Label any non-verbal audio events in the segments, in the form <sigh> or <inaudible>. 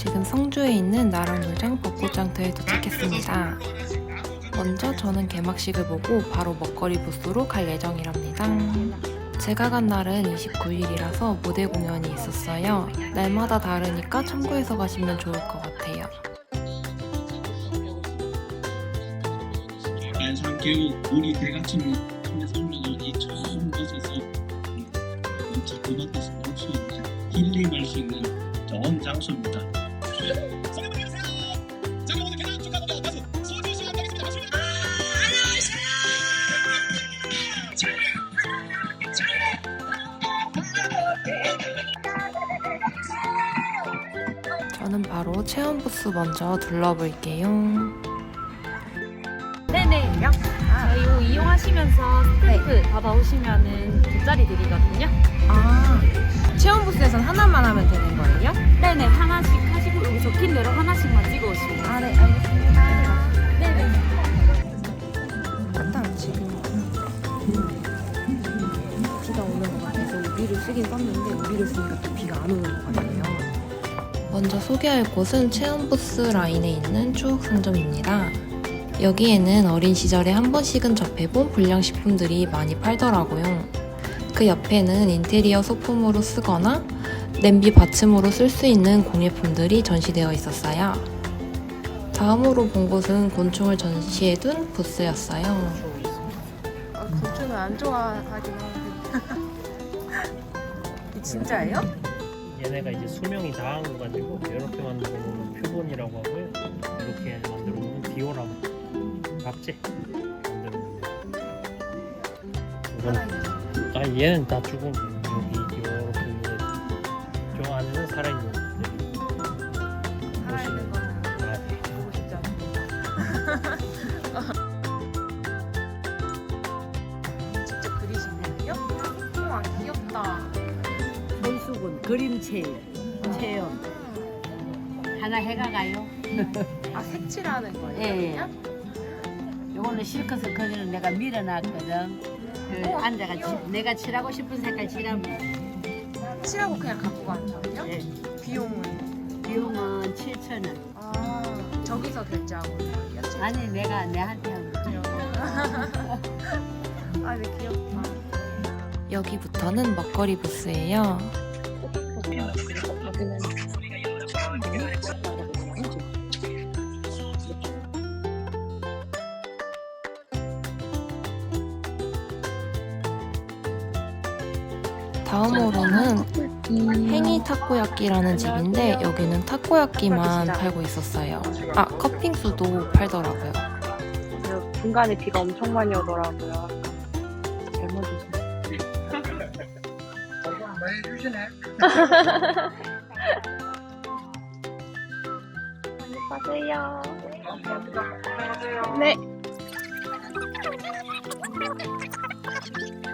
지금 성주에 있는 나라물장 벚꽃장터에 도착했습니다. 먼저 저는 개막식을 보고 바로 먹거리 부스로 갈 예정이랍니다. 제가 간 날은 29일이라서 무대 공연이 있었어요. 날마다 다르니까 참고해서 가시면 좋을 것 같아요. 우리 청소년이 처음 곳에서 볼수 있는 힐링할 수 있는 좋은 장소입니다. 저는 바로 체험 부스 먼저 둘러볼게요. 네네. 저희 요 이용하시면서 스탬프 받아오시면은 돗자리 드리거든요. 아, 체험 부스에선 하나만 하면 되는 거예요? 네네. 하나씩 하시고 여기 적힌 대로 하나씩만 찍어 오시면 아, 네, 알겠습니다. 네네. 일단 지금 비가 오는 것 같아서 우비를 쓰긴 썼는데 우비를 쓰니까 또 비가 안 오는 것 같아요. 먼저 소개할 곳은 체험 부스 라인에 있는 추억 상점입니다. 여기에는 어린 시절에 한 번씩은 접해본 불량식품들이 많이 팔더라고요. 그 옆에는 인테리어 소품으로 쓰거나 냄비 받침으로 쓸 수 있는 공예품들이 전시되어 있었어요. 다음으로 본 곳은 곤충을 전시해둔 부스였어요. 아, 곤충을 안 좋아하긴 하는데. <laughs> 진짜예요? 얘네가 이제 수명이 다한 거 가지고 이렇게 만들어 놓으면 표본이라고 하고요. 이렇게 만들어 놓으면 디오라마, 놓으면 이건 아 얘는 다 죽은. 여기 이렇게 있는 저 안에는 살아있는 살아있는 거는 아, 않습니다. 직접 그리신 거예요? 우와, 귀엽다. 손수건 그림체 체험 하나 해가 가요. 아, 색칠하는 거예요? 예. 그냥? 요거는 실컷을 그리는 내가 밀어놨거든. 그 앉아가. 지- 내가 칠하고 싶은 색깔 칠하면 칠하고 그냥 갖고 가는 거예요? 예. 비용은? 비용은 7천 원. 아, 저기서 결제하고 오는 거예요? 칠- 아니 내가 내한테 하면 <laughs> 아, 네, 귀엽다. 여기부터는 먹거리 부스예요. 다음으로는 행이 타코야끼라는 집인데 여기는 타코야끼만 팔고 있었어요. 아 커핑수도 팔더라고요. 중간에 비가 엄청 많이 오더라고요. 잘못 빠세요. <laughs> 네. <laughs>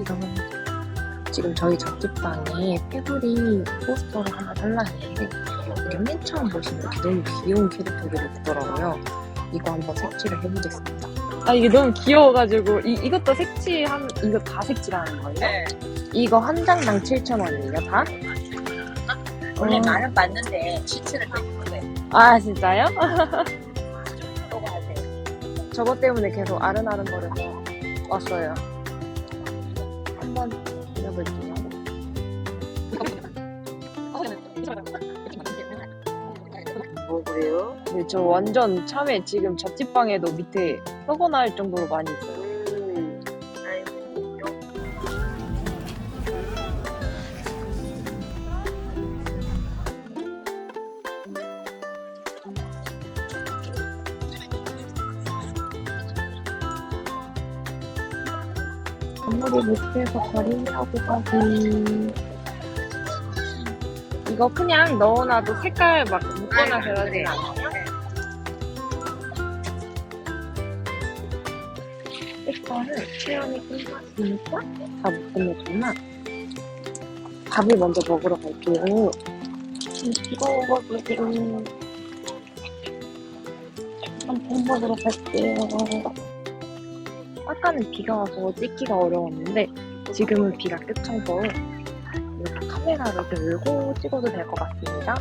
이거는 지금 저희 잡지방에 페브리 포스터를 하나 달라 했는데 이게 맨 처음 보시면 이렇게 너무 귀여운 캐릭터들이 있더라고요. 이거 한번 색칠을 해보겠습니다. 아 이게 너무 귀여워가지고 이 이것도 색칠한 이거 다 색칠하는 거예요? 네. 이거 한 장당 7,000원이에요 다? 원래 어. 나는 맞는데 치트를 했는데 아 진짜요? 하세요. <laughs> 저것 때문에 계속 아른아른거려서 왔어요. 한번 해볼게요. 뭐 그래요? 네, 저 완전 참외 지금 잡지방에도 밑에 썩어날 정도로 많이 있어요. 건물이 밑에서 버린다고 하기. 이거 그냥 넣어놔도 색깔 막 묻거나 그러진 않아요? 색깔을 체험이 끝났으니까 다못 끝냈구나. 밥을 먼저 먹으러 갈게요. 음, 뜨거워가지고 짬뽕 먹으러 갈게요. 아까는 비가 와서 찍기가 어려웠는데 지금은 비가 그쳐서 이렇게 카메라를 들고 찍어도 될 것 같습니다.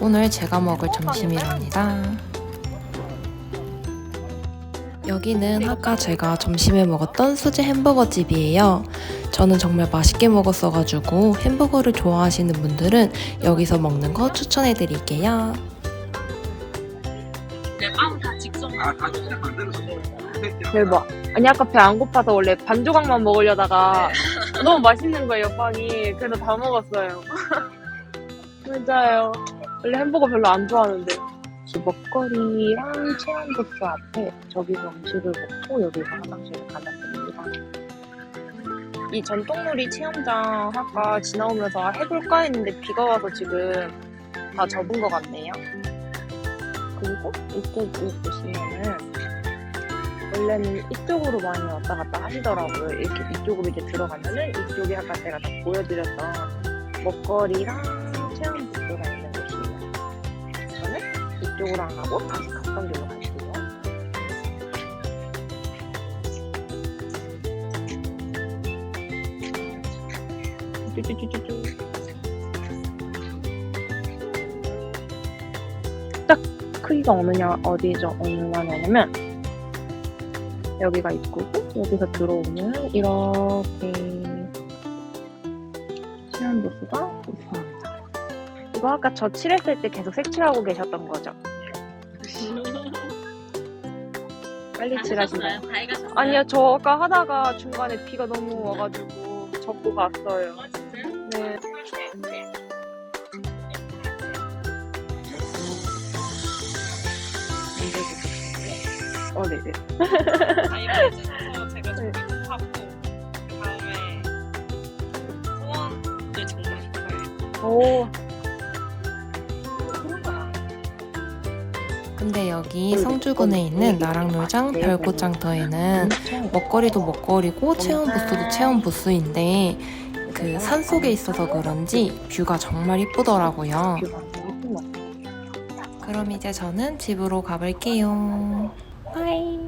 오늘 제가 먹을 점심이랍니다. 여기는 아까 제가 점심에 먹었던 수제 햄버거 집이에요. 저는 정말 맛있게 먹었어가지고 햄버거를 좋아하시는 분들은 여기서 먹는 거 추천해 드릴게요. 대박. 아니 아까 배 안 고파서 원래 반 조각만 먹으려다가 너무 맛있는 거예요 빵이. 그래서 다 먹었어요. <laughs> 맞아요. 원래 햄버거 별로 안 좋아하는데. 먹거리랑 체험 부스 앞에 저기서 음식을 먹고 여기서 화장실을 가면. 이 전통놀이 체험장 아까 지나오면서 해볼까 했는데 비가 와서 지금 다 접은 것 같네요. 그리고 이쪽을 보시면은 원래는 이쪽으로 많이 왔다 갔다 하시더라고요. 이렇게 이쪽으로 이제 들어가면은 이쪽이 아까 제가 다 보여드렸던 먹거리랑 체험 부스가 있는 곳이에요. 저는 이쪽으로 안 가고 다시 갔던 길로 갈게요. 쭈쭈쭈쭈쭈. 딱 크기가 어느 냐 어디죠 얼마냐면 여기가 입구고 여기서 들어오면 이렇게 시간 도수가 있습니다. 이거 아까 저 칠했을 때 계속 색칠하고 계셨던 거죠? <laughs> 빨리 해가셨어요? 아니요, 저 아까 하다가 중간에 비가 너무 와가지고 접고 갔어요. 아? 네. 어, 네네. 다이어트에서 제가 네. 저기 하고 그 다음에 소원을 정말 싶어요. 오, 근데 여기 성주군에 있는 나랑놀장 별꽃장터에는 먹거리도 먹거리고 체험 부스도 체험 부스인데 그 산 속에 있어서 그런지 뷰가 정말 이쁘더라고요. 그럼 이제 저는 집으로 가볼게요. 바이.